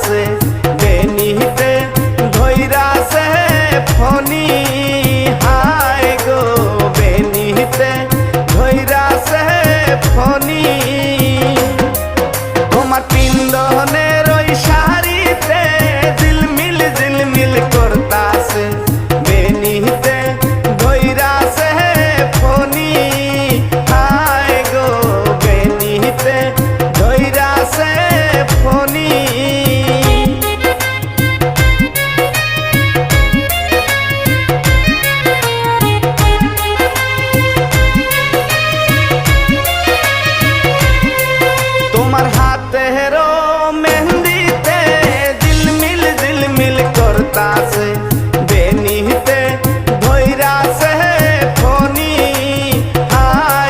আছে বেনিতে ধৈরাছে ফনি